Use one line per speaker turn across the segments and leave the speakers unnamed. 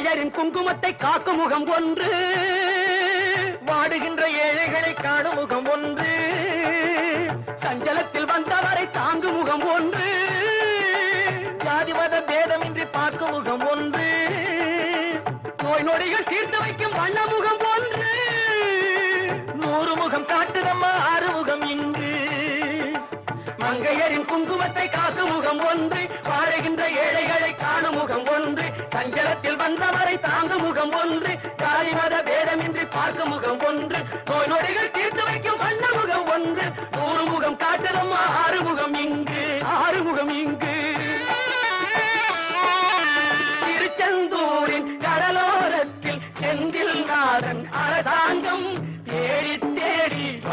மங்கையரின் குங்குமத்தை காக்கும் முகம் ஒன்று. வாடுகின்ற ஏழைகளை காணும் முகம் ஒன்று. மங்கையரின் குங்குமத்தை காசு முகம் ஒன்று வாழுகின்ற ஏழைகளை காணும் முகம் ஒன்று சஞ்சலத்தில் வந்தவரை தாங்கும் முகம் ஒன்று ஜாதி மத பேதமின்றி பார்க்கும் முகம் ஒன்று நோய் நொடிகள் தீர்த்து வைக்கும் வண்ண முகம் ஒன்று நூறு முகம் காட்டுதம்மா ஆறு முகம் இங்கு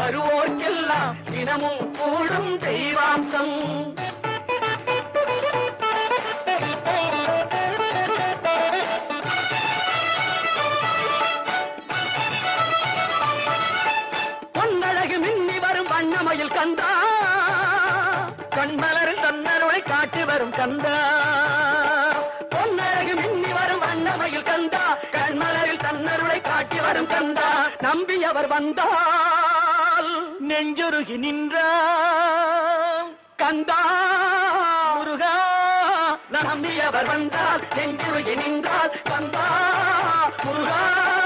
வருவோர்க்கெல்லாம் தினமும் கூடும் தெய்வாம்சம். பொன்னழகு மின்னி வரும் வண்ணமயில் கந்தா. கண்மலரும் தன்னருளை காட்டி வரும் கந்தா. பொன்னழகு மின்னி வரும் வண்ணமயில் கந்தா. கண்மலரில் தன்னருளை காட்டி வரும் கந்தா. நம்பி அவர் வந்தார் நெஞ்சொருகி நின்றான். கந்தா முருகா நம்பியவர் வந்தால் நெஞ்சுருகி நின்றால் கந்தா முருகா.